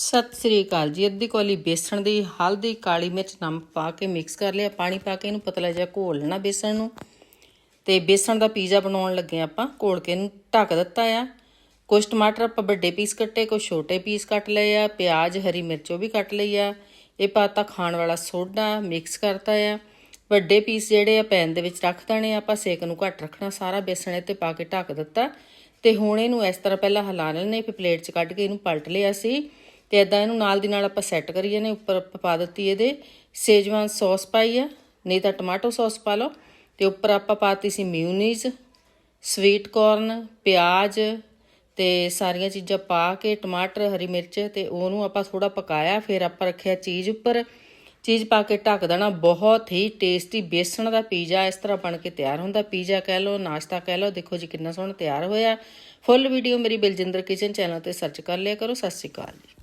ਸਤਿ ਸ੍ਰੀ ਅਕਾਲ ਜੀ। ਅੱਧੀ ਕੋਲੀ ਬੇਸਣ ਦੀ ਹਲਦੀ, ਕਾਲੀ ਮਿਰਚ, ਨਮਕ ਪਾ ਕੇ ਮਿਕਸ ਕਰ ਲਿਆ। ਪਾਣੀ ਪਾ ਕੇ ਇਹਨੂੰ ਪਤਲਾ ਜਿਹਾ ਘੋਲ ਲੈਣਾ ਬੇਸਣ ਨੂੰ। ਤੇ ਬੇਸਣ ਦਾ ਪੀਜ਼ਾ ਬਣਾਉਣ ਲੱਗੇ ਆਪਾਂ। ਘੋਲ ਕੇ ਇਹਨੂੰ ਢੱਕ ਦਿੱਤਾ ਆ। ਕੁਝ ਟਮਾਟਰ ਆਪਾਂ ਵੱਡੇ ਪੀਸ ਕੱਟੇ ਕੁਝ ਛੋਟੇ ਪੀਸ ਕੱਟ ਲਏ ਆ। ਪਿਆਜ਼, ਹਰੀ ਮਿਰਚ ਉਹ ਵੀ ਕੱਟ ਲਈ ਆ। ਇਹ ਪਾਤਾ ਖਾਣ ਵਾਲਾ ਸੋਡਾ, ਮਿਕਸ ਕਰਤਾ ਆ। ਵੱਡੇ ਪੀਸ ਜਿਹੜੇ ਆ ਪੈਨ ਦੇ ਵਿੱਚ ਰੱਖ ਦੇਣੇ ਆਪਾਂ ਸੇਕ ਨੂੰ ਘੱਟ ਰੱਖਣਾ ਸਾਰਾ ਬੇਸਣ ਇਹ ਤੇ ਪਾ ਕੇ ਢੱਕ ਦਿੱਤਾ। ਤੇ ਹੁਣ ਇਹਨੂੰ ਇਸ ਤਰ੍ਹਾਂ ਪਹਿਲਾਂ ਹਿਲਾ ਲੈਣੇ ਫਿਰ ਪਲੇਟ 'ਚ ਕੱਢ ਕੇ ਇਹਨੂੰ ਪਲਟ ਲਿਆ ਸੀ। ਤੇ ਇਦਾਂ ਇਹਨੂੰ ਨਾਲ ਦੀ ਨਾਲ ਆਪਾਂ ਸੈੱਟ ਕਰੀਏ ਨੇ, ਉੱਪਰ ਪਾ ਦਿੱਤੀ ਇਹਦੇ ਸੇਜਵਾਨ ਸੌਸ ਪਾਈ ਆ, ਨਹੀਂ ਤਾਂ ਟਮਾਟੋ ਸੌਸ ਪਾ ਲਓ, ਤੇ ਉੱਪਰ ਆਪਾਂ ਪਾਤੀ ਸੀ ਮਿਊਨੀਜ਼ ਸਵੀਟ ਕਾਰਨ ਪਿਆਜ਼ ਤੇ ਸਾਰੀਆਂ ਚੀਜ਼ਾਂ ਪਾ ਕੇ ਟਮਾਟਰ, ਹਰੀ ਮਿਰਚ ਤੇ ਉਹਨੂੰ ਆਪਾਂ ਥੋੜਾ ਪਕਾਇਆ, ਫਿਰ ਆਪਾਂ ਰੱਖਿਆ ਚੀਜ਼ ਉੱਪਰ। ਚੀਜ਼ ਪਾ ਕੇ ਢੱਕ ਦੇਣਾ, ਬਹੁਤ ਹੀ ਟੇਸਟੀ ਬੇਸਣ ਦਾ ਪੀਜ਼ਾ, ਇਸ ਤਰ੍ਹਾਂ ਬਣ ਕੇ ਤਿਆਰ ਹੁੰਦਾ। ਪੀਜ਼ਾ ਕਹਿ ਲਓ, ਨਾਸ਼ਤਾ ਕਹਿ ਲਓ, ਦੇਖੋ ਜੀ ਕਿੰਨਾ ਸੋਹਣਾ ਤਿਆਰ ਹੋਇਆ। ਫੁੱਲ ਵੀਡੀਓ ਮੇਰੀ ਬਿਲਜਿੰਦਰ ਕਿਚਨ ਚੈਨਲ ਤੇ ਸਰਚ ਕਰ ਲਿਆ ਕਰੋ, ਸਤਿ ਸ਼੍ਰੀ ਅਕਾਲ ਜੀ।